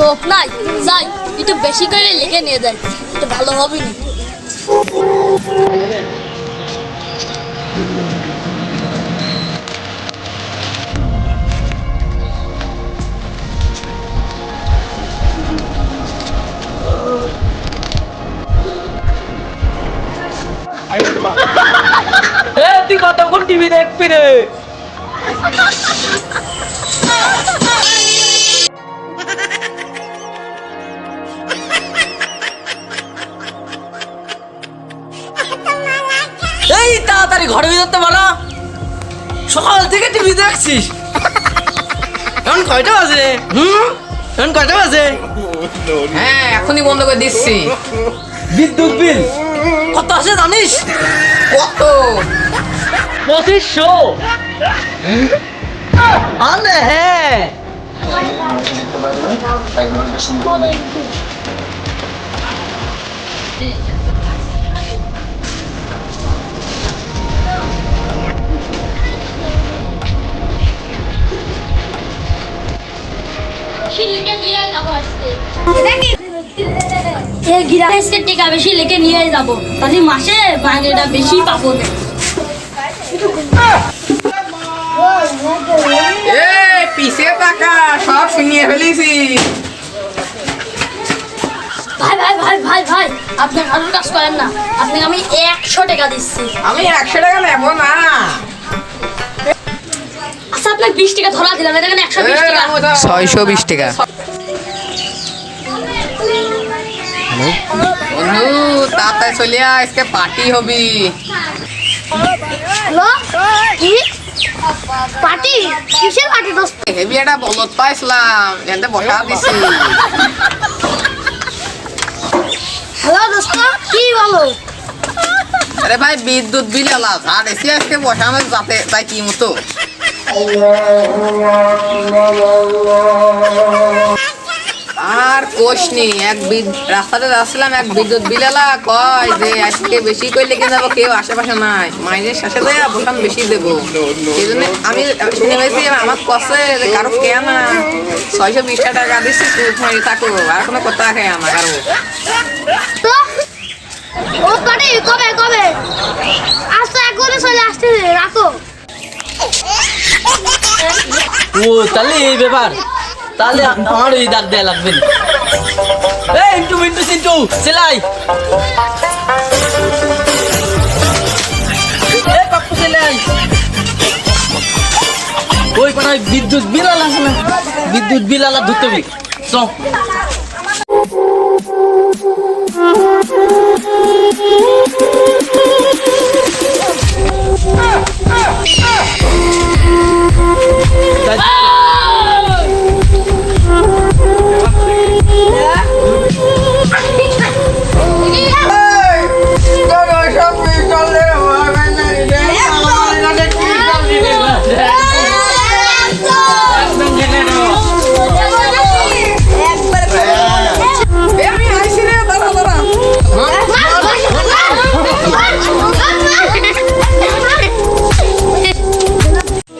লোক নাই। যাই একটু বেশি করে লিখে নিয়ে যাই। একটু ভালো হবে না। এ তুই কতক্ষণ টিভি দেখবি রে? তাড়াতাড়ি ঘরে ভিতরতে বলো। সকাল থেকে টিভি দেখছিস। এখন কয়টা বাজে? হুম? এখন কয়টা বাজে? হ্যাঁ এখনই বন্ধ করে দিচ্ছি। বিদ্যুৎ বিল। কত আছে জানিস? কত? পঁচিশশো। আনে হ্যাঁ। এই গিরামের টেকা বেশি লেখে নিয়ে যাব তাহলে মাসে বেশি পাবো না এ পিছে টাকা সব শুনিয়ে ফেলেছি। ভাই ভাই ভাই ভাই ভাই আপনি ভালোর কাজ করেন না। আপনাকে আমি একশো টাকা দিচ্ছি। আমি একশো টাকা নেব না। আপনাকে বিশ টাকা ধরা দিলাম এটা কেন একশো বিশ টাকা। ছয়শো বিশ টাকা। বন্ধু তাড়াতাড়ি চলে আজকে পার্টি হবি। কি? পার্টি? কিসের পার্টি দোস্ত? হেভি একটা বলত পাইছিলাম এতে বসা দিছি। হ্যালো দোস্ত কি বলো? আরে ভাই বিদ্যুৎ বিল এলা আর এসি আজকে বসানো যাতে তাই কি মতো? আর কোষ নেই, এক রাস্তাতে যাচ্ছিলাম, এক বিদ্যুৎ বিলেলা কয় যে আজকে বেশি করলে কিনে যাব কেউ আশেপাশে নাই। মাইনের শেষে দেয় বোতাম বেশি দেবো। সেই জন্য আমি শুনে পেয়েছি আমার কষে যে কারও কে না ছয়শো বিশটা টাকা দিচ্ছি থাকো, আর কোনো কথা রাখে আমার, কারও? ও, তাহলে এই ব্যাপার। তাহলে আমার দাগ দেয়া লাগবে না। এই, ইন্টু মিন্টু সিন্টু, সেলাই। এই, পাপ্পু, সেলাই। ওই বিদ্যুৎ বিল আলা আছে না? বিদ্যুৎ বিল আলা ধরতে হবে।